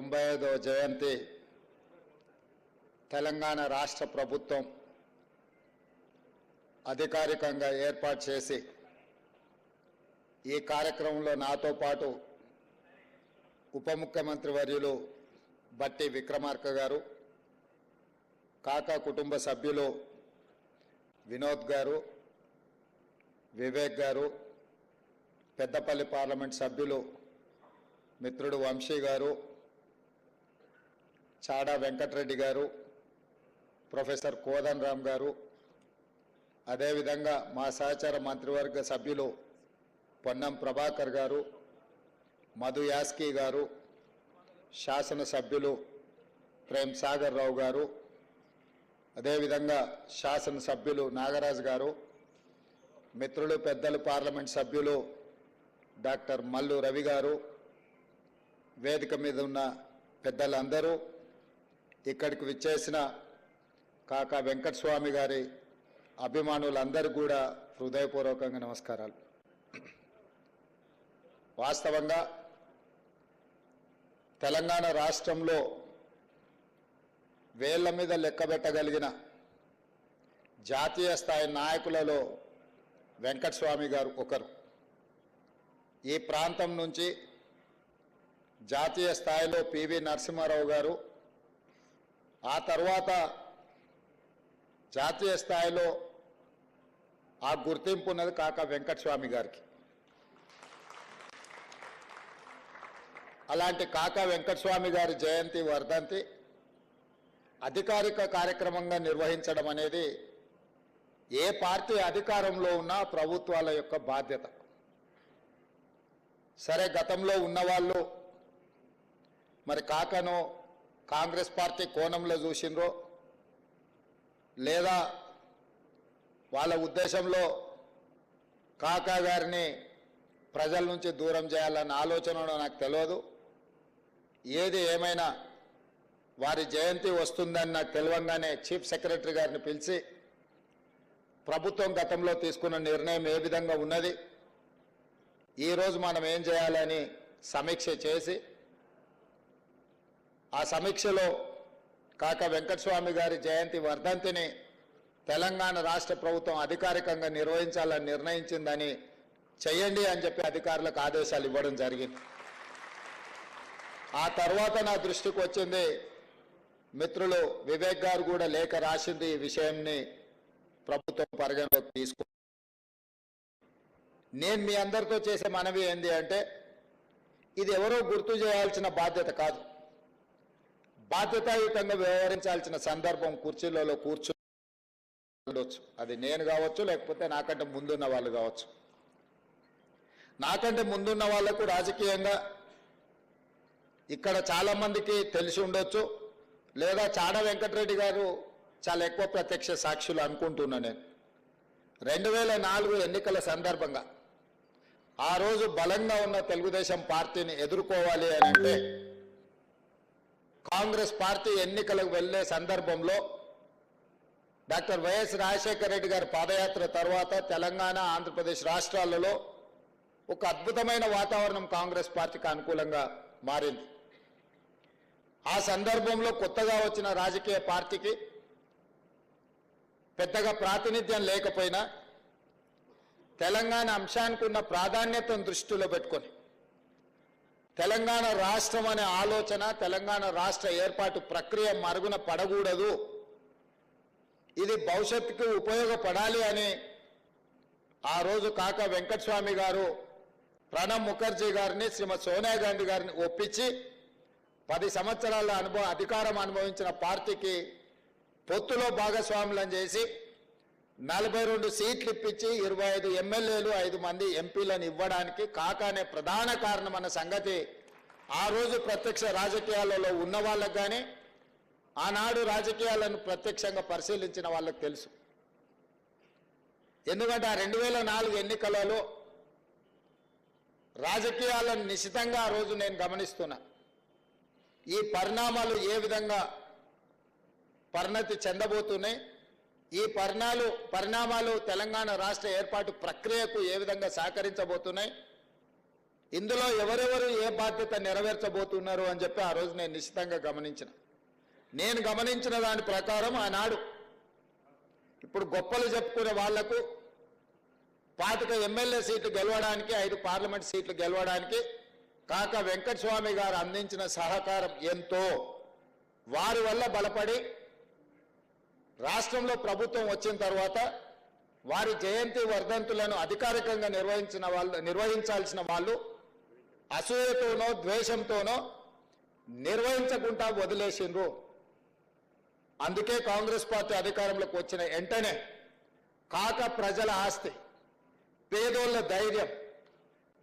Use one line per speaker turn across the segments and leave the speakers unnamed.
తొంభై ఐదో జయంతి తెలంగాణ రాష్ట్ర ప్రభుత్వం అధికారికంగా ఏర్పాటు చేసి ఈ కార్యక్రమంలో నాతో పాటు ఉప ముఖ్యమంత్రి వర్యులు బట్టి విక్రమార్క గారు కాకా కుటుంబ సభ్యులు వినోద్ గారు వివేక్ గారు పెద్దపల్లి పార్లమెంట్ సభ్యులు మిత్రుడు వంశీ గారు చాడా వెంకటరెడ్డి గారు ప్రొఫెసర్ కోదన్ రామ్ గారు అదేవిధంగా మా సహచార మంత్రివర్గ సభ్యులు పొన్నం ప్రభాకర్ గారు మధు యాస్కి గారు శాసనసభ్యులు ప్రేమ్ సాగర్ రావు గారు అదేవిధంగా శాసనసభ్యులు నాగరాజు గారు మిత్రులు పెద్దలు పార్లమెంట్ సభ్యులు డాక్టర్ మల్లు రవి గారు వేదిక మీద ఉన్న పెద్దలందరూ ఇక్కడికి విచ్చేసిన కాకా వెంకటస్వామి గారి అభిమానులందరూ కూడా హృదయపూర్వకంగా నమస్కారాలు. వాస్తవంగా తెలంగాణ రాష్ట్రంలో వేళ్ళ మీద లెక్కబెట్టగలిగిన జాతీయ స్థాయి నాయకులలో వెంకటస్వామి గారు ఒకరు. ఈ ప్రాంతం నుంచి జాతీయ స్థాయిలో పివి నరసింహారావు గారు ఆ తర్వాత జాతీయ స్థాయిలో ఆ గుర్తింపు ఉన్నది కాక వెంకటస్వామి గారికి. అలాంటి కాకా వెంకటస్వామి గారి జయంతి వర్ధంతి అధికారిక కార్యక్రమంగా నిర్వహించడం అనేది ఏ పార్టీ అధికారంలో ఉన్నా ప్రభుత్వాల యొక్క బాధ్యత. సరే గతంలో ఉన్నవాళ్ళు మరి కాకను కాంగ్రెస్ పార్టీ కోణంలో చూసిండ్రో? లేదా వాళ్ళ ఉద్దేశంలో కాకా గారిని ప్రజల నుంచి దూరం చేయాలన్న ఆలోచన నాకు తెలియదు ఏది ఏమైనా వారి జయంతి వస్తుందని నాకు తెలియంగానే చీఫ్ సెక్రటరీ గారిని పిలిచి ప్రభుత్వం గతంలో తీసుకున్న నిర్ణయం ఏ విధంగా ఉన్నది? ఈరోజు మనం ఏం చేయాలని సమీక్ష చేసి ఆ సమీక్షలో కాక వెంకటస్వామి గారి జయంతి వర్ధంతిని తెలంగాణ రాష్ట్ర ప్రభుత్వం అధికారికంగా నిర్వహించాలని నిర్ణయించిందని చెయ్యండి అని చెప్పి అధికారులకు ఆదేశాలు ఇవ్వడం జరిగింది. ఆ తర్వాత నా దృష్టికి వచ్చింది మిత్రులు వివేక్ గారు కూడా లేఖ రాసింది ఈ విషయంని ప్రభుత్వం పరిగణలోకి తీసుకో నేను మీ అందరితో చేసే మనవి ఏంది అంటే ఇది ఎవరో గుర్తు చేయాల్సిన బాధ్యత కాదు. బాధ్యతాయుతంగా వ్యవహరించాల్సిన సందర్భం కుర్చీలలో కూర్చో ఉండొచ్చు. అది నేను కావచ్చు లేకపోతే నాకంటే ముందున్న వాళ్ళు కావచ్చు. నాకంటే ముందున్న వాళ్ళకు రాజకీయంగా ఇక్కడ చాలా మందికి తెలిసి ఉండొచ్చు. లేదా చాడ వెంకటరెడ్డి గారు చాలా ఎక్కువ ప్రత్యక్ష సాక్షులు అనుకుంటున్నా నేను. రెండు వేల నాలుగు ఎన్నికల సందర్భంగా ఆ రోజు బలంగా ఉన్న తెలుగుదేశం పార్టీని ఎదుర్కోవాలి అని అంటే కాంగ్రెస్ పార్టీ ఎన్నికలకు వెళ్ళే సందర్భంలో డాక్టర్ వైఎస్ రాజశేఖర రెడ్డి గారి పాదయాత్ర తర్వాత తెలంగాణ ఆంధ్రప్రదేశ్ రాష్ట్రాలలో ఒక అద్భుతమైన వాతావరణం కాంగ్రెస్ పార్టీకి అనుకూలంగా మారింది. ఆ సందర్భంలో కొత్తగా వచ్చిన రాజకీయ పార్టీకి పెద్దగా ప్రాతినిధ్యం లేకపోయినా తెలంగాణ అంశానికి ఉన్న ప్రాధాన్యతను దృష్టిలో పెట్టుకొని తెలంగాణ రాష్ట్రం అనే ఆలోచన తెలంగాణ రాష్ట్ర ఏర్పాటు ప్రక్రియ మరుగున పడకూడదు. ఇది భవిష్యత్తుకు ఉపయోగపడాలి అని ఆ రోజు కాక వెంకటస్వామి గారు ప్రణబ్ ముఖర్జీ గారిని శ్రీమతి సోనియా గాంధీ గారిని ఒప్పించి పది సంవత్సరాల అనుభవం అధికారం అనుభవించిన పార్టీకి పొత్తులో భాగస్వాములను చేసి నలభై రెండు సీట్లు ఇప్పించి ఇరవై ఐదు ఎమ్మెల్యేలు ఐదు మంది ఎంపీలను ఇవ్వడానికి కాకానే ప్రధాన కారణం అన్న సంగతి ఆ రోజు ప్రత్యక్ష రాజకీయాలలో ఉన్న వాళ్ళకు కానీ ఆనాడు రాజకీయాలను ప్రత్యక్షంగా పరిశీలించిన వాళ్ళకు తెలుసు. ఎందుకంటే ఆ రెండు వేల నాలుగు ఎన్నికలలో రాజకీయాలను నిశితంగా ఆ రోజు నేను గమనిస్తున్నా. ఈ పరిణామాలు ఏ విధంగా పరిణతి చెందబోతున్నాయి ఈ పరిణాలు పరిణామాలు తెలంగాణ రాష్ట్ర ఏర్పాటు ప్రక్రియకు ఏ విధంగా సహకరించబోతున్నాయి? ఇందులో ఎవరెవరు ఏ బాధ్యత నెరవేర్చబోతున్నారు అని చెప్పి ఆ రోజు నేను నిశ్చితంగా గమనించిన. నేను గమనించిన దాని ప్రకారం ఆనాడు ఇప్పుడు గొప్పలు చెప్పుకునే వాళ్ళకు పాతిక ఎమ్మెల్యే సీట్లు గెలవడానికి ఐదు పార్లమెంట్ సీట్లు గెలవడానికి కాక వెంకటస్వామి గారు అందించిన సహకారం ఎంతో. వారి వల్ల బలపడి రాష్ట్రంలో ప్రభుత్వం వచ్చిన తర్వాత వారి జయంతి వర్ధంతులను అధికారికంగా నిర్వహించిన వాళ్ళు నిర్వహించాల్సిన వాళ్ళు అసూయతోనో ద్వేషంతోనో నిర్వహించకుండా వదిలేసిండ్రు. అందుకే కాంగ్రెస్ పార్టీ అధికారంలోకి వచ్చిన వెంటనే కాక ప్రజల ఆస్తి పేదోళ్ళ ధైర్యం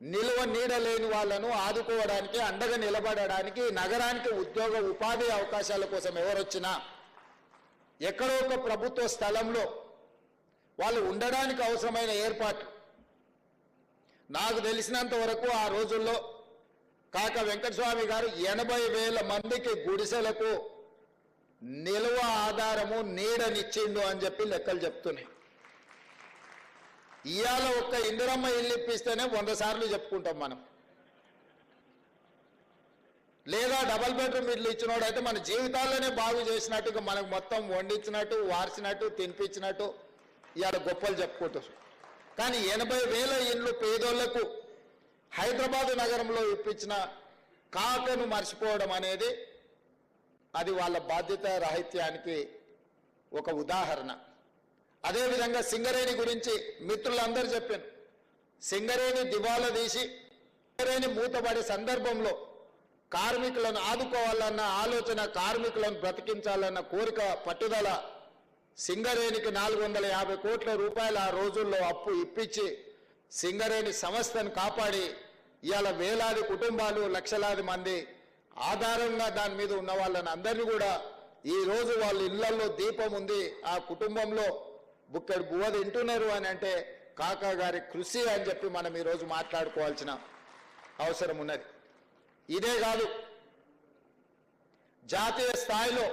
నిలువ నీడ లేని వాళ్ళను ఆదుకోవడానికి అండగా నిలబడడానికి నగరానికి ఉద్యోగ ఉపాధి అవకాశాల కోసం ఎవరొచ్చినా ఎక్కడో ఒక ప్రభుత్వ స్థలంలో వాళ్ళు ఉండడానికి అవసరమైన ఏర్పాట్లు నాకు తెలిసినంత వరకు ఆ రోజుల్లో కాక వెంకటస్వామి గారు ఎనభై వేల మందికి గుడిసెలకు నిల్వ ఆధారము నీడనిచ్చిండు అని చెప్పి లెక్కలు చెప్తున్నాయి. ఇవాళ ఒక్క ఇందిరమ్మ ఇల్లు ఇప్పిస్తేనే వంద సార్లు చెప్పుకుంటాం మనం. లేదా డబల్ బెడ్రూమ్ ఇల్లు ఇచ్చినోడైతే మన జీవితాల్లోనే బాగు చేసినట్టుగా మనకు మొత్తం వండించినట్టు వార్చినట్టు తినిపించినట్టు ఇవాళ గొప్పలు చెప్పుకుంటారు. కానీ ఎనభై వేల ఇండ్లు పేదోళ్ళకు హైదరాబాదు నగరంలో ఇప్పించిన కాకను మర్చిపోవడం అనేది అది వాళ్ళ బాధ్యత రాహిత్యానికి ఒక ఉదాహరణ. అదేవిధంగా సింగరేణి గురించి మిత్రులందరూ చెప్పాను సింగరేణి దివాలా తీసి సింగరేణి మూతపడే సందర్భంలో కార్మికులను ఆదుకోవాలన్న ఆలోచన కార్మికులను బ్రతికించాలన్న కోరిక పట్టుదల సింగరేణికి నాలుగు వందల యాభై కోట్ల రూపాయలు ఆ రోజుల్లో అప్పు ఇప్పించి సింగరేణి సంస్థను కాపాడి ఇవాళ వేలాది కుటుంబాలు లక్షలాది మంది ఆధారంగా దాని మీద ఉన్న వాళ్ళని అందరినీ కూడా ఈ రోజు వాళ్ళ ఇళ్ళలో దీపం ఉంది. ఆ కుటుంబంలో బుక్కడి బువ్వ తింటున్నారు అని అంటే కాకా గారి కృషి అని చెప్పి మనం ఈరోజు మాట్లాడుకోవాల్సిన అవసరం ఉన్నది. ఇదే కాదు. జాతీయ స్థాయిలో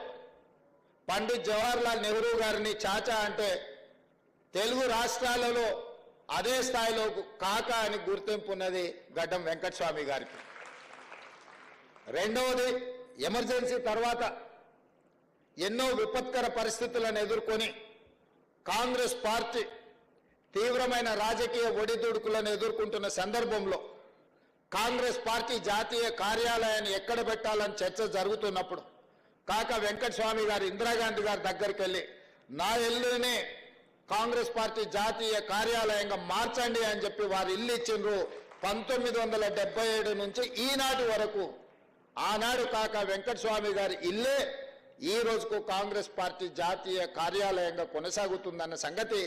పండిత్ జవహర్లాల్ నెహ్రూ గారిని చాచా అంటే తెలుగు రాష్ట్రాలలో అదే స్థాయిలో కాక అని గుర్తింపు ఉన్నది గడ్డం వెంకటస్వామి గారికి. రెండవది ఎమర్జెన్సీ తర్వాత ఎన్నో విపత్కర పరిస్థితులను ఎదుర్కొని కాంగ్రెస్ పార్టీ తీవ్రమైన రాజకీయ ఒడిదుడుకులను ఎదుర్కొంటున్న సందర్భంలో కాంగ్రెస్ పార్టీ జాతీయ కార్యాలయాన్ని ఎక్కడ పెట్టాలని చర్చ జరుగుతున్నప్పుడు కాక వెంకటస్వామి గారు ఇందిరాగాంధీ గారి దగ్గరికి వెళ్ళి నా ఇల్లునే కాంగ్రెస్ పార్టీ జాతీయ కార్యాలయంగా మార్చండి అని చెప్పి వారు ఇల్లు ఇచ్చిండ్రు. పంతొమ్మిది వందల డెబ్బై ఏడు నుంచి ఈనాటి వరకు ఆనాడు కాక వెంకటస్వామి గారి ఇల్లే ఈ రోజుకు కాంగ్రెస్ పార్టీ జాతీయ కార్యాలయంగా కొనసాగుతుందన్న సంగతి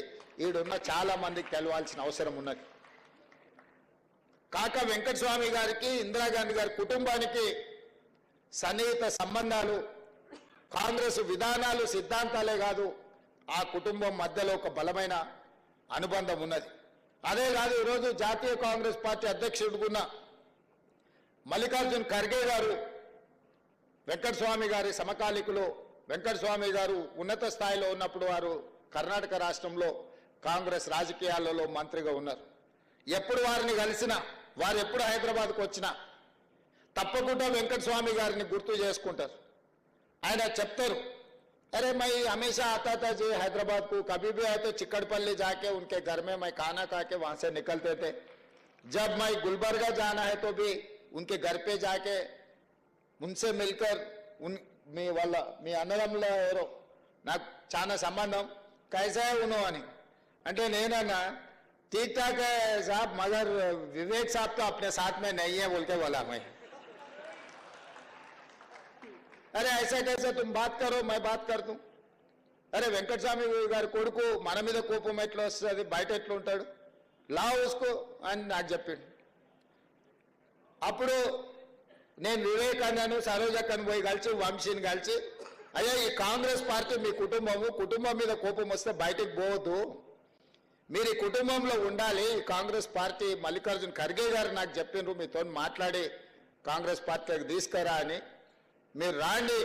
ఈడున్న చాలా మందికి తెలవాల్సిన అవసరం ఉన్నది. కాక వెంకటస్వామి గారికి ఇందిరాగాంధీ గారి కుటుంబానికి సన్నిహిత సంబంధాలు కాంగ్రెస్ విధానాలు సిద్ధాంతాలే కాదు ఆ కుటుంబం మధ్యలో ఒక బలమైన అనుబంధం ఉన్నది. అదే కాదు ఈరోజు జాతీయ కాంగ్రెస్ పార్టీ అధ్యక్షుడుకున్న మల్లికార్జున్ ఖర్గే గారు వెంకటస్వామి గారి సమకాలికులు వెంకటస్వామి గారు ఉన్నత స్థాయిలో ఉన్నప్పుడు వారు కర్ణాటక రాష్ట్రంలో కాంగ్రెస్ రాజకీయాలలో మంత్రిగా ఉన్నారు. ఎప్పుడు వారిని కలిసినా వారు ఎప్పుడు హైదరాబాద్కు వచ్చినా తప్పకుండా వెంకటస్వామి గారిని గుర్తు చేసుకుంటారు ఆయన చెప్తారు अरे मैं हमेशा आता था जी हैदराबाद को कभी भी आए तो चिकड़पल्ली जाके उनके घर में मैं खाना खा के वहां से निकलते थे जब मैं गुलबर्गा जाना है तो भी उनके घर पे जाके उनसे मिलकर उन మీ వాళ్ళ మీ అన్నదమ్ముల ఎవరో నాకు చాలా సంబంధం కైసా ఉను అని అంటే నేనన్నా ठीक ठाक है साहब मगर विवेक साहब तो अपने साथ में नहीं है बोल के बोला मैं అరే ఐసా కైసా తుమ్ బాత్ కరో మై బాత్ కర్ దూ అరే వెంకటస్వామి గారి కొడుకు మన మీద కోపం ఎట్లా వస్తుంది బయట ఎట్లా ఉంటాడు లా ఉసుకో అని నాకు చెప్పిండు అప్పుడు నేను వివేకానందను సరోజక్కను పోయి కలిసి వంశీని కలిసి అయ్యా ఈ కాంగ్రెస్ పార్టీ మీ కుటుంబము కుటుంబం మీద కోపం వస్తే బయటకు పోవద్దు మీరు ఈ కుటుంబంలో ఉండాలి. కాంగ్రెస్ పార్టీ మల్లికార్జున్ ఖర్గే గారు నాకు చెప్పిండ్రు మీతో మాట్లాడి కాంగ్రెస్ పార్టీకి తీసుకురా అని. మీరు రాండి.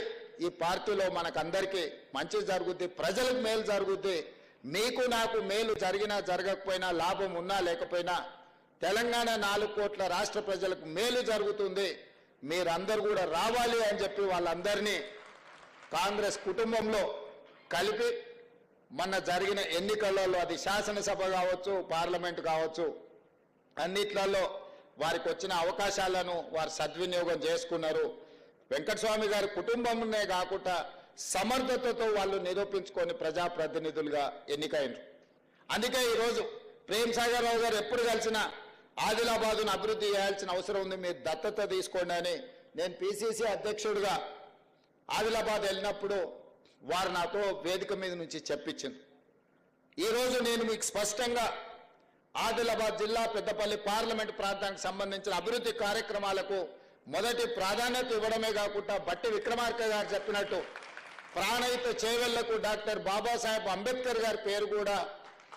ఈ పార్టీలో మనకందరికీ మంచి జరుగుద్ది. ప్రజలకు మేలు జరుగుద్ది. మీకు నాకు మేలు జరిగినా జరగకపోయినా లాభం ఉన్నా లేకపోయినా తెలంగాణ నాలుగు కోట్ల రాష్ట్ర ప్రజలకు మేలు జరుగుతుంది. మీరందరూ కూడా రావాలి అని చెప్పి వాళ్ళందరినీ కాంగ్రెస్ కుటుంబంలో కలిపి మొన్న జరిగిన ఎన్నికలలో అది శాసనసభ కావచ్చు పార్లమెంట్ కావచ్చు అన్నిట్లలో వారికి వచ్చిన అవకాశాలను వారు సద్వినియోగం చేసుకున్నారు. వెంకటస్వామి గారి కుటుంబంనే కాకుండా సమర్థతతో వాళ్ళు నిరూపించుకొని ప్రజాప్రతినిధులుగా ఎన్నికైనరు అందుకే ఈరోజు ప్రేమ్ సాగర్ రావు గారు ఎప్పుడు కలిసినా ఆదిలాబాదును అభివృద్ధి చేయాల్సిన అవసరం ఉంది మీరు దత్తత తీసుకోండి అని నేను పిసిసి అధ్యక్షుడిగా ఆదిలాబాద్ వెళ్ళినప్పుడు వారు నాతో వేదిక మీద నుంచి చెప్పించింది. ఈరోజు నేను మీకు స్పష్టంగా ఆదిలాబాద్ జిల్లా పెద్దపల్లి పార్లమెంట్ ప్రాంతానికి సంబంధించిన అభివృద్ధి కార్యక్రమాలకు మొదటి ప్రాధాన్యత ఇవ్వడమే కాకుండా బట్టి విక్రమార్క గారు చెప్పినట్టు ప్రాణయిత చేవెళ్ళకు డాక్టర్ బాబాసాహెబ్ అంబేద్కర్ గారి పేరు కూడా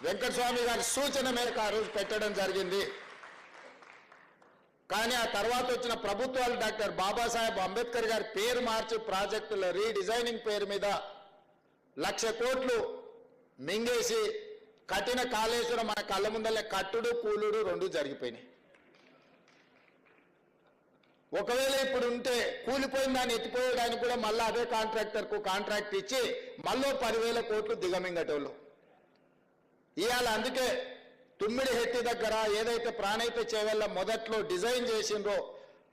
వెంకటస్వామి గారి సూచన మేరకు ఆ రోజు పెట్టడం జరిగింది. కానీ ఆ తర్వాత వచ్చిన ప్రభుత్వాలు డాక్టర్ బాబాసాహెబ్ అంబేద్కర్ గారి పేరు మార్చి ప్రాజెక్టుల రీడిజైనింగ్ పేరు మీద లక్ష కోట్లు మింగేసి కఠిన కాళేశ్వరం మన కళ్ళ ముందలే కట్టుడు కూలుడు రెండు జరిగిపోయినాయి. ఒకవేళ ఇప్పుడు ఉంటే కూలిపోయిన దాన్ని ఎత్తిపోయడానికి కూడా మళ్ళీ అదే కాంట్రాక్టర్కు కాంట్రాక్ట్ ఇచ్చి మళ్ళీ పదివేల కోట్లు దిగమింగటోళ్ళు. ఇవాళ అందుకే తుమ్మిడి హెట్టి దగ్గర ఏదైతే ప్రాణైత చేవల్ల మొదట్లో డిజైన్ చేసిండ్రో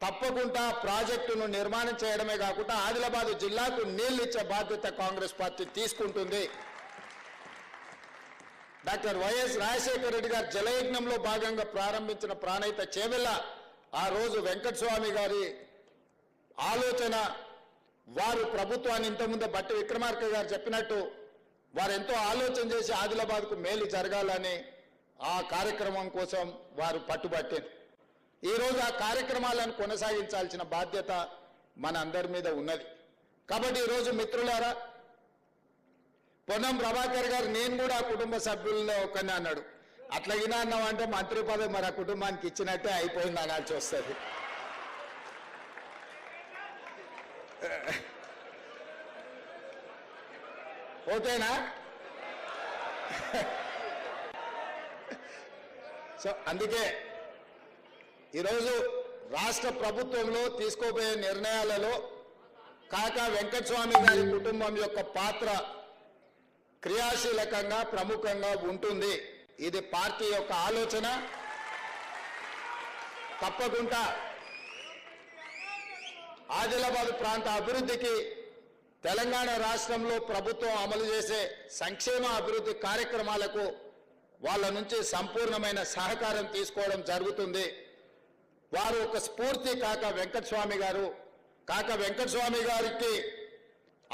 తప్పకుండా ప్రాజెక్టును నిర్మాణం చేయడమే కాకుండా ఆదిలాబాద్ జిల్లాకు నీళ్ళు ఇచ్చే బాధ్యత కాంగ్రెస్ పార్టీ తీసుకుంటుంది. డాక్టర్ వైఎస్ రాజశేఖర రెడ్డి గారు జలయజ్ఞంలో భాగంగా ప్రారంభించిన ప్రాణయిత చేవెళ్ళ ఆ రోజు వెంకటస్వామి గారి ఆలోచన వారు ప్రభుత్వాన్ని ఇంతకుముందు బట్టి విక్రమార్క గారు చెప్పినట్టు వారు ఎంతో ఆలోచన చేసి ఆదిలాబాద్కు మేలు జరగాలని ఆ కార్యక్రమం కోసం వారు పట్టుబట్టారు ఈరోజు ఆ కార్యక్రమాలను కొనసాగించాల్సిన బాధ్యత మన అందరి మీద ఉన్నది. కాబట్టి ఈరోజు మిత్రులారా పొన్నం ప్రభాకర్ గారు నేను కూడా ఆ కుటుంబ సభ్యుల్లో ఒకనే అన్నాడు. అట్లాగినా అంటే మంత్రి పదవి మరి ఆ కుటుంబానికి ఇచ్చినట్టే అయిపోయింది అనాల్సి వస్తుంది. ఓకేనా? సో అందుకే ఈరోజు రాష్ట్ర ప్రభుత్వంలో తీసుకోబోయే నిర్ణయాలలో కాకా వెంకటస్వామి గారి కుటుంబం యొక్క పాత్ర క్రియాశీలకంగా ప్రముఖంగా ఉంటుంది. ఇది పార్టీ యొక్క ఆలోచన. తప్పకుండా ఆదిలాబాద్ ప్రాంత అభివృద్ధికి తెలంగాణ రాష్ట్రంలో ప్రభుత్వం అమలు చేసే సంక్షేమ అభివృద్ధి కార్యక్రమాలకు వాళ్ళ నుంచి సంపూర్ణమైన సహకారం తీసుకోవడం జరుగుతుంది. వారు ఒక స్ఫూర్తి కాక వెంకటస్వామి గారు కాక వెంకటస్వామి గారికి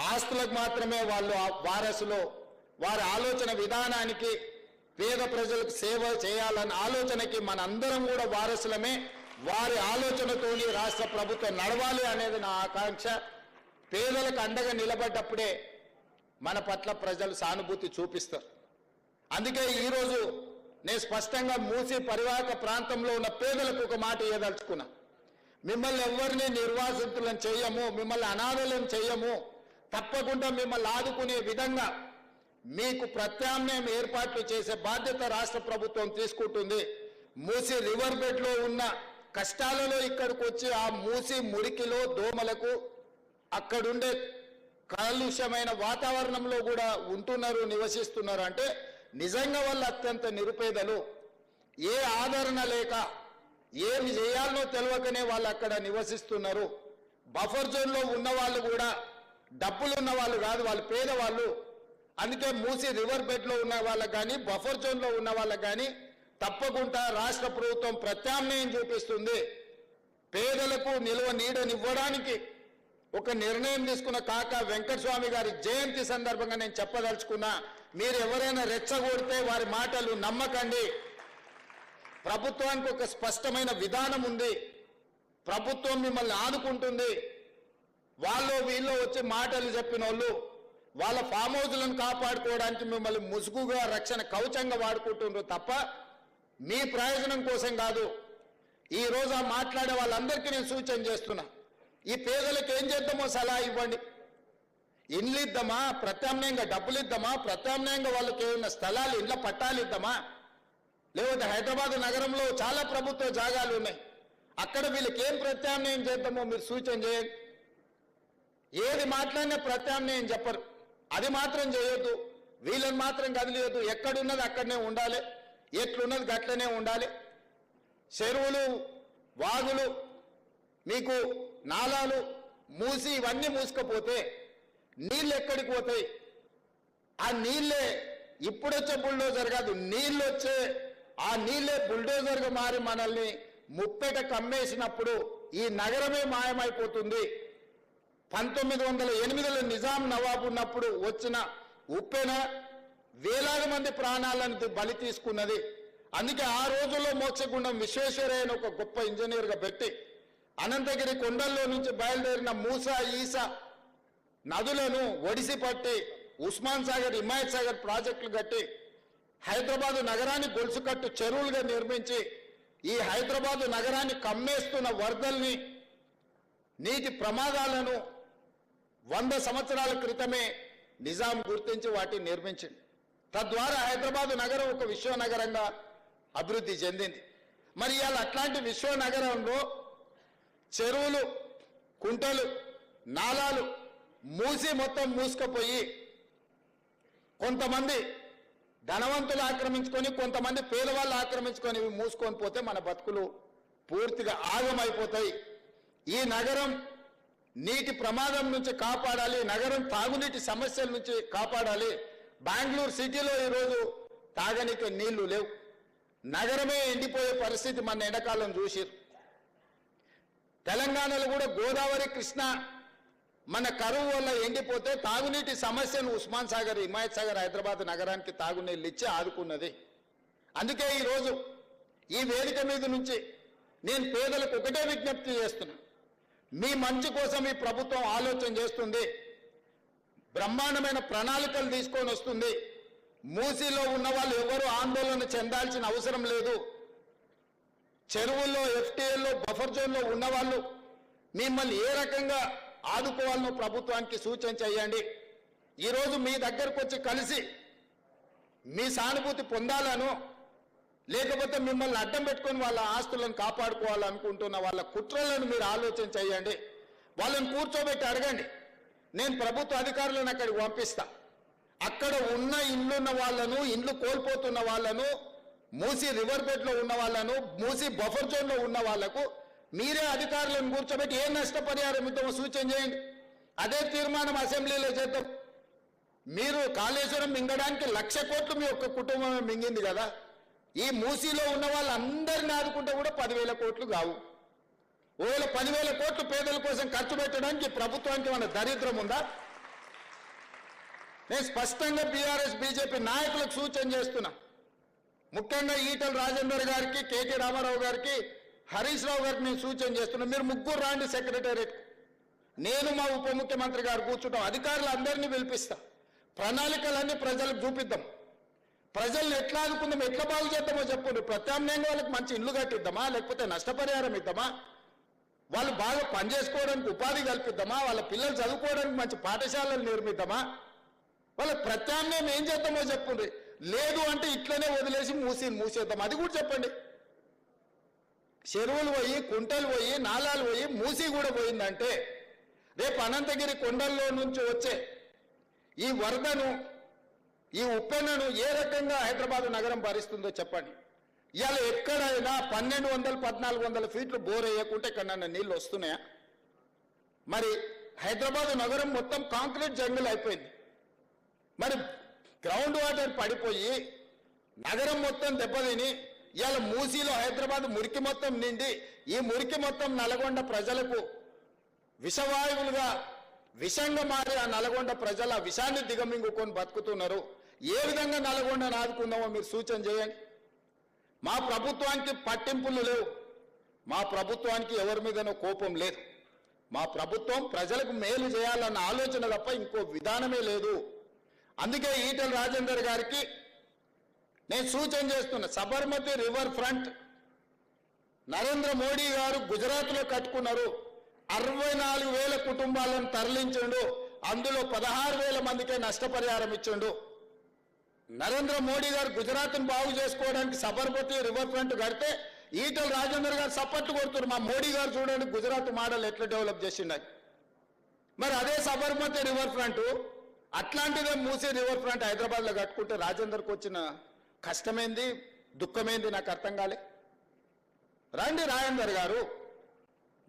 ఆస్తులకు మాత్రమే వాళ్ళు వారసులు. వారి ఆలోచన విధానానికి పేద ప్రజలకు సేవ చేయాలన్న ఆలోచనకి మనందరం కూడా వారసులమే. వారి ఆలోచనతోని రాష్ట్ర ప్రభుత్వం నడవాలి అనేది నా ఆకాంక్ష. పేదలకు అండగా నిలబడ్డప్పుడే మన పట్ల ప్రజలు సానుభూతి చూపిస్తారు. అందుకే ఈరోజు నేను స్పష్టంగా మూసి పరివాహక ప్రాంతంలో ఉన్న పేదలకు ఒక మాట ఇవ్వదలుచుకున్నా మిమ్మల్ని ఎవరిని నిర్వాసితులను చేయము మిమ్మల్ని అనాథలను చేయము తప్పకుండా మిమ్మల్ని ఆదుకునే విధంగా మీకు ప్రత్యామ్నాయం ఏర్పాట్లు చేసే బాధ్యత రాష్ట్ర ప్రభుత్వం తీసుకుంటుంది. మూసి రివర్ బెడ్లో ఉన్న కష్టాలలో ఇక్కడికి వచ్చి ఆ మూసి మురికిలో దోమలకు అక్కడుండే కాలుష్యమైన వాతావరణంలో కూడా ఉంటున్నారు నివసిస్తున్నారు. అంటే నిజంగా వాళ్ళు అత్యంత నిరుపేదలు. ఏ ఆదరణ లేక ఏమి చేయాలనో తెలియకనే వాళ్ళు అక్కడ నివసిస్తున్నారు. బఫర్ జోన్లో ఉన్న వాళ్ళు కూడా డబ్బులు ఉన్న వాళ్ళు కాదు వాళ్ళు పేదవాళ్ళు. అందుకే మూసి రివర్ బెడ్లో ఉన్న వాళ్ళకి కానీ బఫర్ జోన్లో ఉన్న వాళ్ళకి కానీ తప్పకుండా రాష్ట్ర ప్రభుత్వం ప్రత్యామ్నాయం చూపిస్తుంది. పేదలకు నిల్వ నీడనివ్వడానికి ఒక నిర్ణయం తీసుకున్న కాక వెంకటస్వామి గారి జయంతి సందర్భంగా నేను చెప్పదలుచుకున్నా. మీరు ఎవరైనా రెచ్చగొడితే వారి మాటలు నమ్మకండి. ప్రభుత్వానికి ఒక స్పష్టమైన విధానం ఉంది. ప్రభుత్వం మిమ్మల్ని ఆదుకుంటుంది వాళ్ళు వీళ్ళు వచ్చి మాటలు చెప్పిన వాళ్ళు వాళ్ళ ఫామ్ హౌస్లను కాపాడుకోవడానికి మిమ్మల్ని ముసుగుగా రక్షణ కవచంగా వాడుకుంటుండ్రు తప్ప మీ ప్రయోజనం కోసం కాదు. ఈ రోజు ఆ మాట్లాడే వాళ్ళందరికీ నేను సూచన చేస్తున్నా. ఈ పేదలకు ఏం చేద్దామో సలహా ఇవ్వండి. ఇండ్లు ఇద్దామా ప్రత్యామ్నాయంగా డబ్బులు ఇద్దామా ప్రత్యామ్నాయంగా వాళ్ళకి ఏమైనా స్థలాలు ఇండ్ల పట్టాలు ఇద్దామా లేకపోతే హైదరాబాద్ నగరంలో చాలా ప్రభుత్వ జాగాలు ఉన్నాయి. అక్కడ వీళ్ళకి ఏం ప్రత్యామ్నాయం చేద్దామో మీరు సూచన చేయండి. ఏది మాట్లాడినా ప్రత్యామ్నాయం చెప్పరు. అది మాత్రం చేయొద్దు. వీళ్ళని మాత్రం కదిలియొద్దు. ఎక్కడున్నది అక్కడనే ఉండాలి. ఎట్లున్నది గట్లనే ఉండాలి. చెరువులు వాగులు మీకు నాలాలు మూసి ఇవన్నీ మూసుకపోతే నీళ్ళు ఎక్కడికి పోతాయి? ఆ నీళ్ళే ఇప్పుడొచ్చే బుల్డోజర్ కాదు నీళ్ళు వచ్చే ఆ నీళ్ళే బుల్డోజర్గా మారి మనల్ని ముప్పెట కమ్మేసినప్పుడు ఈ నగరమే మాయమైపోతుంది. పంతొమ్మిది వందల ఎనిమిదిలో నిజాం నవాబు ఉన్నప్పుడు వచ్చిన ఉప్పెన వేలాది మంది ప్రాణాలను బలి తీసుకున్నది. అందుకే ఆ రోజుల్లో మోక్షగుండం విశ్వేశ్వరయ్యను ఒక గొప్ప ఇంజనీర్గా పెట్టి అనంతగిరి కొండల్లో నుంచి బయలుదేరిన మూసా ఈసా నదులను ఒడిసి పట్టి ఉస్మాన్ సాగర్ హిమాయత్ సాగర్ ప్రాజెక్టులు కట్టి హైదరాబాదు నగరాన్ని గొలుసుకట్టు చెరువులుగా నిర్మించి ఈ హైదరాబాదు నగరాన్ని కమ్మేస్తున్న వరదల్ని నీటి ప్రమాదాలను వంద సంవత్సరాల క్రితమే నిజాం గుర్తించి వాటిని నిర్మించింది. తద్వారా హైదరాబాదు నగరం ఒక విశ్వనగరంగా అభివృద్ధి చెందింది. మరి ఇవాళ అట్లాంటి విశ్వనగరంలో చెరువులు కుంటలు నాలాలు మూసి మొత్తం మూసుకుపోయి కొంతమంది ధనవంతులు ఆక్రమించుకొని కొంతమంది పేదవాళ్ళు ఆక్రమించుకొని మూసుకొని పోతే మన బతుకులు పూర్తిగా ఆగమైపోతాయి. ఈ నగరం నీటి ప్రమాదం నుంచి కాపాడాలి నగరం తాగునీటి సమస్యల నుంచి కాపాడాలి. బెంగళూరు సిటీలో ఈరోజు తాగనీకి నీళ్ళు లేవు. నగరమే ఎండిపోయే పరిస్థితి మన ఎండాకాలం చూసిరు తెలంగాణలో కూడా గోదావరి కృష్ణ మన కరువు వల్ల ఎండిపోతే తాగునీటి సమస్యను ఉస్మాన్ సాగర్ హిమాయత్ సాగర్ హైదరాబాద్ నగరానికి తాగునీళ్ళు ఇచ్చి ఆదుకున్నది. అందుకే ఈరోజు ఈ వేదిక మీద నుంచి నేను పేదలకు ఒకటే విజ్ఞప్తి చేస్తున్నా. మీ మంచి కోసం ఈ ప్రభుత్వం ఆలోచన చేస్తుంది. బ్రహ్మాండమైన ప్రణాళికలు తీసుకొని వస్తుంది. మూసీలో ఉన్న వాళ్ళు ఎవరు ఆందోళన చెందాల్సిన అవసరం లేదు. చెరువుల్లో ఎఫ్టీఎల్లో బఫర్ జోన్లో ఉన్న వాళ్ళు మిమ్మల్ని ఏ రకంగా ఆదుకోవాలను ప్రభుత్వానికి సూచన చేయండి. ఈరోజు మీ దగ్గరకు వచ్చి కలిసి మీ సానుభూతి పొందాలను లేకపోతే మిమ్మల్ని అడ్డం పెట్టుకొని వాళ్ళ ఆస్తులను కాపాడుకోవాలనుకుంటున్న వాళ్ళ కుట్రలను మీరు ఆలోచన చేయండి. వాళ్ళని కూర్చోబెట్టి అడగండి. నేను ప్రభుత్వ అధికారులను అక్కడికి పంపిస్తా. అక్కడ ఉన్న ఇల్లున్న వాళ్ళను ఇండ్లు కోల్పోతున్న వాళ్ళను మూసి రివర్ బెడ్లో ఉన్న వాళ్ళను మూసి బఫర్ జోన్లో ఉన్న వాళ్ళకు మీరే అధికారులను కూర్చోబెట్టి ఏ నష్టపరిహారం ఇద్దామో సూచన చేయండి. అదే తీర్మానం అసెంబ్లీలో చేద్దాం. మీరు కాళేశ్వరం మింగడానికి లక్ష కోట్లు మీ యొక్క కుటుంబమే మింగింది కదా. ఈ మూసీలో ఉన్న వాళ్ళందరిని ఆదుకుంటే కూడా పదివేల కోట్లు కావు. ఒకవేళ పదివేల కోట్లు పేదల కోసం ఖర్చు పెట్టడానికి ప్రభుత్వానికి మన దరిద్రం ఉందా? నేను స్పష్టంగా బీఆర్ఎస్ బీజేపీ నాయకులకు సూచన చేస్తున్నా. ముఖ్యంగా ఈటల రాజేందర్ గారికి కేటీ రామారావు గారికి హరీష్ రావు గారికి నేను సూచన చేస్తున్నా మీరు ముగ్గురు రాండి సెక్రటేరియట్. నేను మా ఉప ముఖ్యమంత్రి గారు కూర్చుంటాం అధికారులు అందరినీ పిలిపిస్తా. ప్రణాళికలన్నీ ప్రజలకు చూపిద్దాం. ప్రజల్ని ఎట్లా ఆదుకుందాం ఎట్లా బాగు చేద్దామో చెప్పండి ప్రత్యామ్నాయంగా వాళ్ళకి మంచి ఇల్లు కట్టిద్దామా లేకపోతే నష్టపరిహారం ఇద్దామా? వాళ్ళు బాగా పనిచేసుకోవడానికి ఉపాధి కల్పిద్దామా? వాళ్ళ పిల్లలు చదువుకోవడానికి మంచి పాఠశాలలు నిర్మిద్దామా? వాళ్ళ ప్రత్యామ్నాయం ఏం చేద్దామో చెప్పండి. లేదు అంటే ఇట్లనే వదిలేసి మూసి మూసేద్దాం. అది కూడా చెప్పండి. చెరువులు పోయి కుంటలు పోయి నాలాలు పోయి మూసి కూడా పోయిందంటే రేపు అనంతగిరి కొండల్లో నుంచి వచ్చే ఈ వరదను ఈ ఉప్పెనను ఏ రకంగా హైదరాబాద్ నగరం భరిస్తుందో చెప్పండి. ఇవాళ ఎక్కడైనా పన్నెండు వందలు పద్నాలుగు వందల ఫీట్లు బోర్ వేయకుంటే ఎక్కడన్నా నీళ్ళు వస్తున్నాయా? మరి హైదరాబాద్ నగరం మొత్తం కాంక్రీట్ జంగిల్ అయిపోయింది. మరి గ్రౌండ్ వాటర్ పడిపోయి నగరం మొత్తం దెబ్బతిని ఇవాళ మూసీలో హైదరాబాద్ మురికి మొత్తం నిండి ఈ మురికి మొత్తం నల్గొండ ప్రజలకు విషవాయువులుగా విషంగా మారి ఆ నల్గొండ ప్రజల విషాన్ని దిగమింగుకొని బతుకుతున్నారు. ఏ విధంగా నల్గొండను ఆదుకుందామో మీరు సూచన చేయండి. మా ప్రభుత్వానికి పట్టింపులు లేవు. మా ప్రభుత్వానికి ఎవరి మీదనో కోపం లేదు. మా ప్రభుత్వం ప్రజలకు మేలు చేయాలన్న ఆలోచన తప్ప ఇంకో విధానమే లేదు. అందుకే ఈటల రాజేందర్ గారికి నేను సూచన చేస్తున్నా సబర్మతి రివర్ ఫ్రంట్. నరేంద్ర మోడీ గారు గుజరాత్లో కట్టుకున్నారు. అరవై నాలుగు వేల కుటుంబాలను తరలించిండు. అందులో పదహారు వేల మందికే నష్టపరిహారం ఇచ్చిండు. నరేంద్ర మోడీ గారు గుజరాత్ను బాగు చేసుకోవడానికి సబర్మతి రివర్ ఫ్రంట్ కడితే ఈటల రాజేందర్ గారు సపోర్ట్ కొడుతున్నారు. మా మోడీ గారు చూడండి గుజరాత్ మోడల్ ఎట్లా డెవలప్ చేసిండని మరి అదే సబర్మతి రివర్ ఫ్రంట్ అట్లాంటిదే మూసీ రివర్ ఫ్రంట్ హైదరాబాద్లో కట్టుకుంటే రాజేందర్కి వచ్చిన కష్టమైంది దుఃఖమైంది నాకు అర్థం కాలే. రండి రాజేందర్ గారు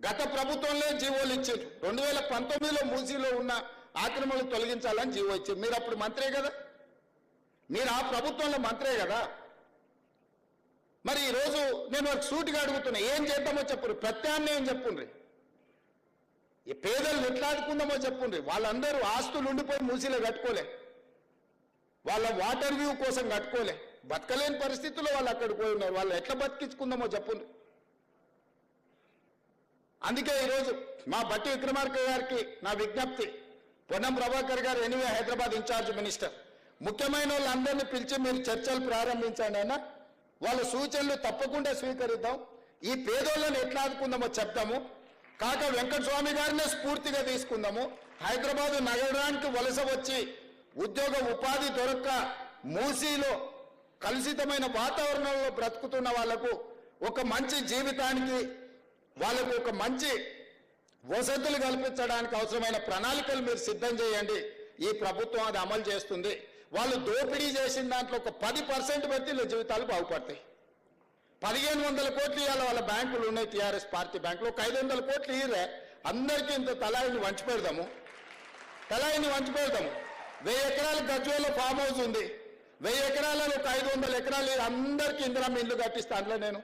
గత ప్రభుత్వంలో జీవోలు ఇచ్చారు రెండు వేల పంతొమ్మిదిలో మూసీలో ఉన్న ఆక్రమణలు తొలగించాలని జీవో ఇచ్చారు మీరు అప్పుడు మంత్రే కదా? మీరు ఆ ప్రభుత్వంలో మంత్రే కదా? మరి ఈరోజు నేను ఒక సూటిగా అడుగుతున్నా ఏం చేద్దామో చెప్పురు ప్రత్యామ్నాయం చెప్పుండ్రి? ఈ పేదలు ఎట్లా ఆదుకుందామో చెప్పుండ్రి. వాళ్ళందరూ ఆస్తులు ఉండిపోయి మూసీలో కట్టుకోలే. వాళ్ళ వాటర్ వ్యూ కోసం కట్టుకోలే. బతకలేని పరిస్థితుల్లో వాళ్ళు అక్కడ పోయి ఉన్నారు. వాళ్ళు ఎట్లా బతికించుకుందామో చెప్పండి అందుకే ఈరోజు మా బట్టి విక్రమార్క గారికి నా విజ్ఞప్తి. పొన్నం ప్రభాకర్ గారు ఎనివే హైదరాబాద్ ఇన్ఛార్జ్ మినిస్టర్. ముఖ్యమైన వాళ్ళందరినీ పిలిచి మీరు చర్చలు ప్రారంభించండి అయినా వాళ్ళ సూచనలు తప్పకుండా స్వీకరిద్దాం. ఈ పేదోళ్ళని ఎట్లా ఆదుకుందామో చెప్తాము కాక వెంకటస్వామి గారినే స్ఫూర్తిగా తీసుకుందాము. హైదరాబాద్ నగరానికి వలస వచ్చి ఉద్యోగ ఉపాధి దొరక్క మూసీలో కలుషితమైన వాతావరణంలో బ్రతుకుతున్న వాళ్ళకు ఒక మంచి జీవితానికి వాళ్ళకు ఒక మంచి వసతులు కల్పించడానికి అవసరమైన ప్రణాళికలు మీరు సిద్ధం చేయండి. ఈ ప్రభుత్వం అది అమలు చేస్తుంది. వాళ్ళు దోపిడీ చేసిన దాంట్లో ఒక పది పర్సెంట్ పెడితే జీవితాలు బాగుపడతాయి. పదిహేను వందల కోట్లు ఇవాళ వాళ్ళ బ్యాంకులు ఉన్నాయి టీఆర్ఎస్ పార్టీ బ్యాంకులు. ఒక ఐదు వందల కోట్లు ఇయ్యరే. అందరికీ ఇంత తలాయిని వంచి పెడదాము. తలాయిని వంచి పెడదాము. వెయ్యి ఎకరాల గజ్వేలో ఫామ్ హౌస్ ఉంది. వెయ్యి ఎకరాలలో ఒక ఐదు వందల ఎకరాలు అందరికీ ఇందిరమ్మ ఇల్లు కట్టిస్తా అందులో నేను.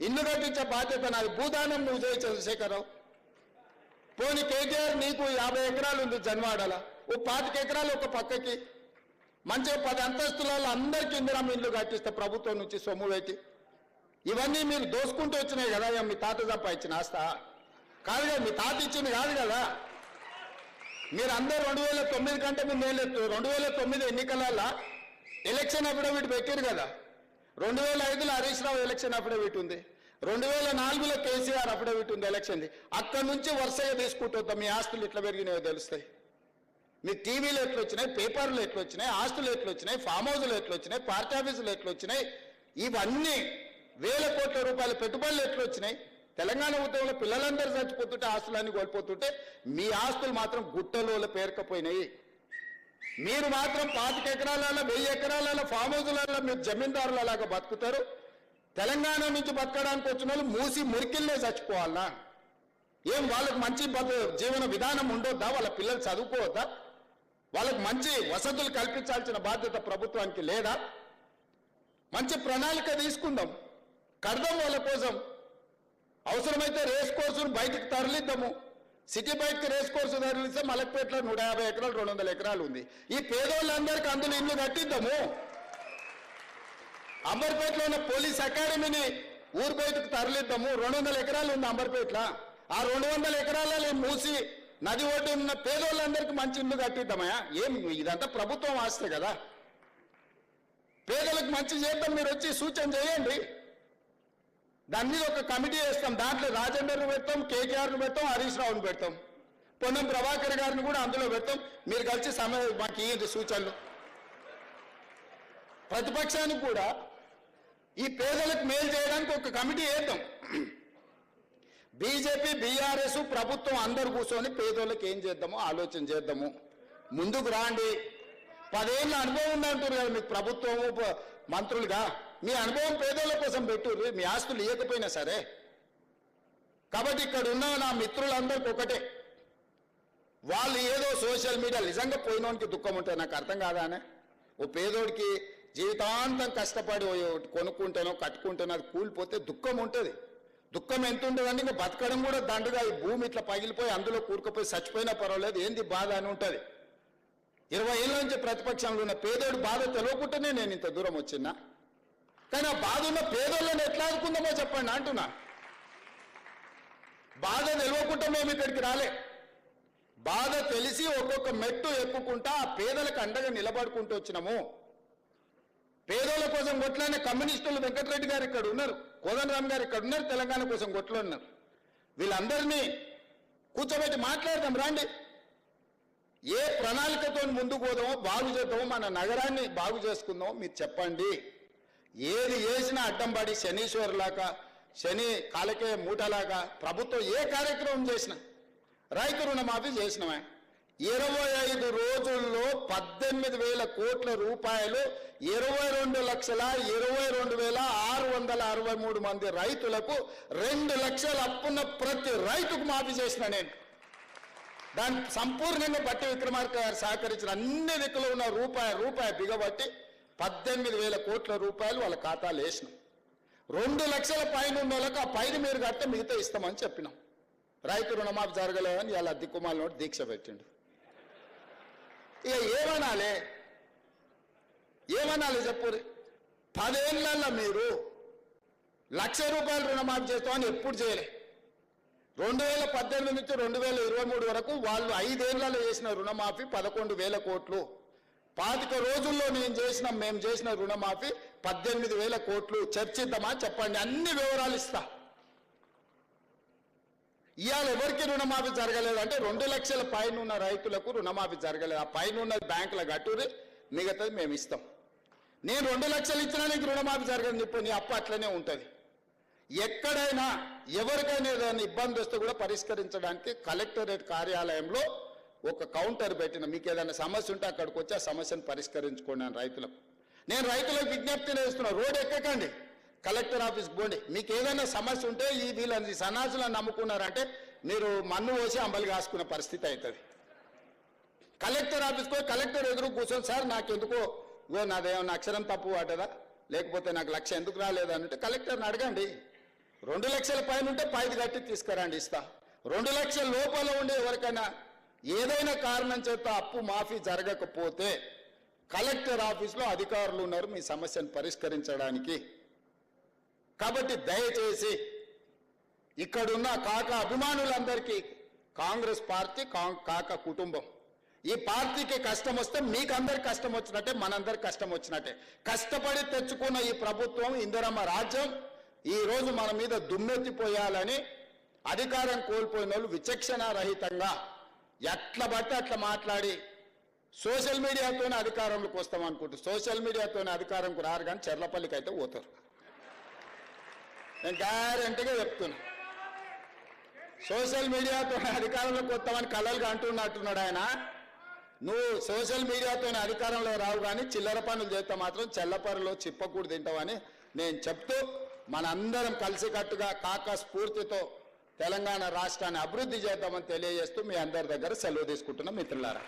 ఇల్లు కట్టించే బాధ్యత నాది. భూదానం నువ్వు చేయి చంద్రశేఖరరావు పోనీ కేటీఆర్ నీకు యాభై ఎకరాలు ఉంది జన్వాడల. ఓ పాతిక ఎకరాలు ఒక పక్కకి. మంచిగా పది అంతస్తులలో అందరికీ ఇందిరమ్మ ఇల్లు కట్టిస్తే ప్రభుత్వం నుంచి సొమ్ము పెట్టి. ఇవన్నీ మీరు దోసుకుంటూ వచ్చినాయి కదా మీ తాత సంపాదించిన ఆస్త. కాదు కదా మీ తాత ఇచ్చింది కాదు కదా. మీరు అందరూ రెండు వేల తొమ్మిది కంటే ముందు ఏం లేదు. రెండు వేల తొమ్మిది ఎన్నికలలో ఎలక్షన్ అఫిడవిట్ పెట్టారు కదా. రెండు వేల ఐదులో హరీష్ రావు ఎలక్షన్ అఫిడవిట్ ఉంది. రెండు వేల నాలుగులో కేసీఆర్ అఫిడవిట్ ఉంది ఎలక్షన్ది అక్కడి నుంచి వరుసగా తీసుకుంటుందా మీ ఆస్తులు ఎట్లా పెరిగినాయో తెలుస్తాయి. మీ టీవీలు ఎట్లా వచ్చినాయి? పేపర్లు ఎట్లా వచ్చినాయి? ఆస్తులు ఎట్లా వచ్చినాయి? ఫామ్ హౌస్లు ఎట్లా వచ్చినాయి? పార్టీ ఆఫీసులు ఎట్లా వచ్చినాయి? ఇవన్నీ వేల కోట్ల రూపాయల పెట్టుబడులు ఎట్లా వచ్చినాయి? తెలంగాణ ఉద్యమంలో పిల్లలందరూ చచ్చిపోతుంటే ఆస్తులన్నీ కోల్పోతుంటే మీ ఆస్తులు మాత్రం గుట్టలో పేరుకపోయినాయి. మీరు మాత్రం పాతిక ఎకరాలలో వెయ్యి ఎకరాలలో ఫామ్ హౌస్లలో మీరు జమీందారులలాగా బతుకుతారు. తెలంగాణ నుంచి బతకడానికి వచ్చిన వాళ్ళు మూసి మురికిల్లే చచ్చిపోవాలా? ఏం వాళ్ళకి మంచి జీవన విధానం ఉండొద్దా? వాళ్ళ పిల్లలు చదువుకోవద్దా? వాళ్ళకి మంచి వసతులు కల్పించాల్సిన బాధ్యత ప్రభుత్వానికి లేదా? మంచి ప్రణాళిక తీసుకుందాం. కడదాం వాళ్ళ కోసం. అవసరమైతే రేస్ కోర్సును బయటికి తరలిద్దాము. సిటీ బయటకి రేస్ కోర్సు తరలిస్తే మలక్పేటలో నూట యాభై ఎకరాలు రెండు వందల ఎకరాలు ఉంది. ఈ పేదోళ్ళందరికీ అందులో ఇల్లు కట్టిద్దాము. అంబర్పేటలో ఉన్న పోలీస్ అకాడమీని ఊరు బయటకు తరలిద్దాము. రెండు వందల ఎకరాలు ఉంది అంబర్పేటలో. ఆ రెండు వందల ఎకరాలలో మూసి నది ఒడ్డు ఉన్న పేదోళ్ళందరికీ మంచి ఇల్లు కట్టిద్దామయ్యా. ఏం ఇదంతా ప్రభుత్వం ఆస్తే కదా. పేదలకు మంచి చేద్దాం మీరు వచ్చి సూచన చేయండి. దాని మీద ఒక కమిటీ వేస్తాం. దాంట్లో రాజేందర్ను పెడతాం కేకేఆర్ను పెడతాం హరీష్ రావును పెడతాం. పొన్నం ప్రభాకర్ గారిని కూడా అందులో పెడతాం. మీరు కలిసి సమయం మాకు ఇయ్యండి సూచనలు. ప్రతిపక్షానికి కూడా ఈ పేదలకు మేలు చేయడానికి ఒక కమిటీ వేద్దాం. బీజేపీ బీఆర్ఎస్ ప్రభుత్వం అందరు కూర్చొని పేదోళ్ళకి ఏం చేద్దామో ఆలోచన చేద్దాము. ముందుకు రాండి. పదేళ్ళ అనుభవం ఉందంటారు కదా మీకు ప్రభుత్వము మంత్రులుగా. మీ అనుభవం పేదోళ్ళ కోసం పెట్టు మీ ఆస్తులు ఇవ్వకపోయినా సరే. కాబట్టి ఇక్కడ ఉన్న నా మిత్రులందరికీ ఒకటే. వాళ్ళు ఏదో సోషల్ మీడియా నిజంగా పోయినోనికి దుఃఖం ఉంటుంది నాకు అర్థం కాదానే ఓ పేదోడికి జీవితాంతం కష్టపడి కొనుక్కుంటానో కొనుక్కుంటేనో కట్టుకుంటేనో అది కూలిపోతే దుఃఖం ఉంటుంది. దుఃఖం ఎంత ఉంటుందండి ఇంకా బతకడం కూడా దండగా ఈ భూమి ఇట్లా పగిలిపోయి అందులో కూరుకుపోయి చచ్చిపోయినా పర్వాలేదు ఏంది బాధ అని ఉంటుంది. ఇరవై ఏళ్ళ నుంచి ప్రతిపక్షంలో ఉన్న పేదోడు బాధ తెలియకుండానే నేను ఇంత దూరం వచ్చినా. కానీ ఆ బాధ ఉన్న పేదోళ్ళని ఎట్లా ఆదుకుందామో చెప్పండి అంటున్నా. బాధ నిలవకుండా మేము ఇక్కడికి రాలే. బాధ తెలిసి ఒక్కొక్క మెట్టు ఎక్కుకుంటా ఆ పేదలకు అండగా నిలబడుకుంటూ వచ్చినాము. పేదోళ్ళ కోసం కొట్లాడిన కమ్యూనిస్టులు వెంకటరెడ్డి గారు ఇక్కడ ఉన్నారు కోదండరామ్ గారు ఇక్కడ ఉన్నారు తెలంగాణ కోసం కొట్లో ఉన్నారు. వీళ్ళందరినీ కూర్చోబెట్టి మాట్లాడదాం రండి. ఏ ప్రణాళికతో ముందుకు పోదామో బాగు చేద్దామో మన నగరాన్ని బాగు చేసుకుందామో మీరు చెప్పండి. ఏది చేసినా అడ్డం పడి శనీశ్వరులాగా శని కాలకే మూటలాగా ప్రభుత్వం ఏ కార్యక్రమం చేసినా రైతు రుణమాఫీ చేసినవే ఇరవై ఐదు రోజుల్లో పద్దెనిమిది వేల కోట్ల రూపాయలు ఇరవై రెండు లక్షల ఇరవై రెండు వేల ఆరు వందల అరవై మూడు మంది రైతులకు రెండు లక్షల అప్పున్న ప్రతి రైతుకు మాఫీ చేసిన నేను. దాన్ని సంపూర్ణంగా బట్టి విక్రమార్క గారు సహకరించిన అన్ని దిక్కులు ఉన్న రూపాయి రూపాయి బిగబట్టి పద్దెనిమిది వేల కోట్ల రూపాయలు వాళ్ళ ఖాతాలు వేసినాం. రెండు లక్షల పైన ఉన్న వాళ్ళకి ఆ పైన మీరు కడితే మిగతా ఇస్తామని చెప్పినాం. రైతు రుణమాఫీ జరగలేదని ఇలా దిక్కుమాల నోటి దీక్ష పెట్టిండు. ఇక ఏమనాలి? ఏమనాలి చెప్పు? పదేళ్ళల్లో మీరు లక్ష రూపాయలు రుణమాఫీ చేస్తామని ఎప్పుడు చేయలే. రెండు వేల పద్దెనిమిది నుంచి రెండు వేల ఇరవై మూడు వరకు వాళ్ళు ఐదేళ్ళలో చేసిన రుణమాఫీ పదకొండు వేల కోట్లు. పాతిక రోజుల్లో నేను చేసిన మేము చేసిన రుణమాఫీ పద్దెనిమిది వేల కోట్లు చర్చిద్దామా చెప్పండి అన్ని వివరాలు ఇస్తా. ఇవాళ ఎవరికి రుణమాఫీ జరగలేదు అంటే రెండు లక్షల పైన ఉన్న రైతులకు రుణమాఫీ జరగలేదు. ఆ పైన ఉన్న బ్యాంకుల గట్టురి మిగతాది మేము ఇస్తాం. నేను రెండు లక్షలు ఇచ్చినా నీకు రుణమాఫీ జరగదు ఇప్పుడు నీ అప్పు అట్లనే ఉంటుంది. ఎక్కడైనా ఎవరికైనా ఏదైనా ఇబ్బంది వస్తే కూడా పరిష్కరించడానికి కలెక్టరేట్ కార్యాలయంలో ఒక కౌంటర్ పెట్టిన మీకు ఏదైనా సమస్య ఉంటే అక్కడికి వచ్చి ఆ సమస్యను పరిష్కరించుకోండి రైతులకు. నేను రైతులకు విజ్ఞప్తి చేస్తున్నా రోడ్ ఎక్కకండి. కలెక్టర్ ఆఫీస్ పోండి. మీకు ఏదైనా సమస్య ఉంటే ఈ వీళ్ళని సన్నాసులను నమ్ముకున్నారంటే మీరు మన్ను పోసి అంబలి కాసుకునే పరిస్థితి అవుతుంది. కలెక్టర్ ఆఫీస్కి పోయి కలెక్టర్ ఎదురు కూర్చొని సార్ నాకు ఎందుకో ఇగో నాదేమన్నా అక్షరం తప్పు వాటదా లేకపోతే నాకు లక్ష ఎందుకు రాలేదంటే కలెక్టర్ని అడగండి. రెండు లక్షల పైన ఉంటే పైది కట్టి తీసుకురండి ఇస్తా. రెండు లక్షల లోపల ఉండే ఎవరికైనా ఏదైనా కారణం చేత అప్పు మాఫీ జరగకపోతే కలెక్టర్ ఆఫీస్లో అధికారులు ఉన్నారు మీ సమస్యను పరిష్కరించడానికి. కాబట్టి దయచేసి ఇక్కడున్న కాక అభిమానులందరికీ కాంగ్రెస్ పార్టీ కాం- కాక కుటుంబం ఈ పార్టీకి కష్టం వస్తే మీకందరి కష్టం వచ్చినట్టే మనందరికి కష్టం వచ్చినట్టే. కష్టపడి తెచ్చుకున్న ఈ ప్రభుత్వం ఇందిరమ్మ రాజ్యం ఈ రోజు మన మీద దుమ్మెత్తిపోయాలని అధికారం కోల్పోయిన వాళ్ళు విచక్షణ రహితంగా ఎట్లా బట్టి అట్లా మాట్లాడి సోషల్ మీడియాతోనే అధికారంలోకి వస్తాం అనుకుంటారు సోషల్ మీడియాతోనే అధికారంకు రారు కానీ చెర్లపల్లికి అయితే పోతారు. నేను గ్యారంటీగా చెప్తున్నా. సోషల్ మీడియాతో అధికారంలోకి వస్తామని కలలుగా అంటున్నట్టున్నాడు ఆయన. నువ్వు సోషల్ మీడియాతోనే అధికారంలో రావు కానీ చిల్లర పనులు చేస్తే మాత్రం చెల్లపరలో చిప్పకూడు తింటావని నేను చెప్తూ మనందరం కలిసికట్టుగా కాక స్ఫూర్తితో తెలంగాణ రాష్ట్రాన్ని అభివృద్ధి చేద్దామని తెలియజేస్తూ మీ అందరి దగ్గర సెలవు తీసుకుంటున్న మిత్రులారా.